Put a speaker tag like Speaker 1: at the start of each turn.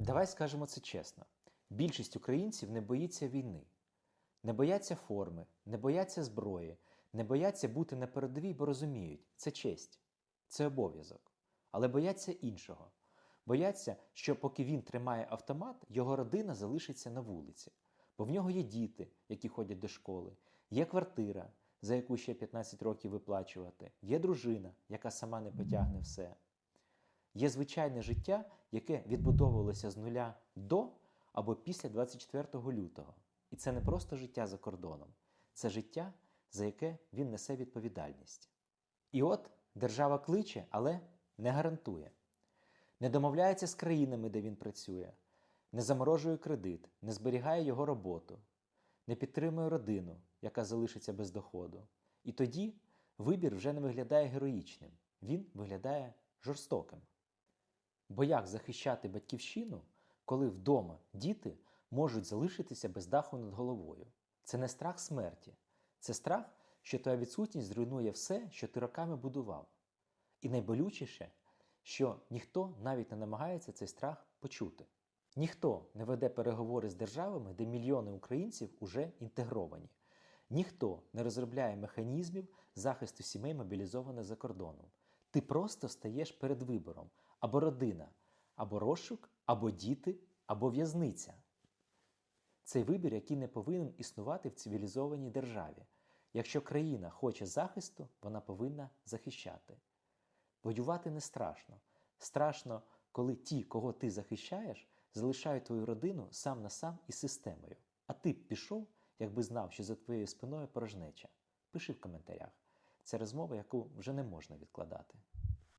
Speaker 1: Давай скажемо це чесно: більшість українців не боїться війни, не бояться форми, не бояться зброї, не бояться бути на передовій, бо розуміють, це честь, це обов'язок. Але бояться іншого. Бояться, що поки він тримає автомат, його родина залишиться на вулиці, бо в нього є діти, які ходять до школи, є квартира, за яку ще 15 років виплачувати, є дружина, яка сама не потягне все. Є звичайне життя, яке відбудовувалося з нуля до або після 24 лютого. І це не просто життя за кордоном, це життя, за яке він несе відповідальність. І от держава кличе, але не гарантує. Не домовляється з країнами, де він працює, не заморожує кредит, не зберігає його роботу, не підтримує родину, яка залишиться без доходу. І тоді вибір вже не виглядає героїчним, він виглядає жорстоким. Бо як захищати батьківщину, коли вдома діти можуть залишитися без даху над головою? Це не страх смерті, це страх, що твоя відсутність зруйнує все, що ти роками будував. І найболючіше, що ніхто навіть не намагається цей страх почути. Ніхто не веде переговори з державами, де мільйони українців уже інтегровані. Ніхто не розробляє механізмів захисту сімей, мобілізованих за кордоном. Ти просто стаєш перед вибором або родина, або розшук, або діти, або в'язниця. Цей вибір, який не повинен існувати в цивілізованій державі. Якщо країна хоче захисту, вона повинна захищати. Воювати не страшно. Страшно, коли ті, кого ти захищаєш, залишають твою родину сам на сам із системою. А ти б пішов, якби знав, що за твоєю спиною порожнеча. Пиши в коментарях. Це розмова, яку вже не можна відкладати.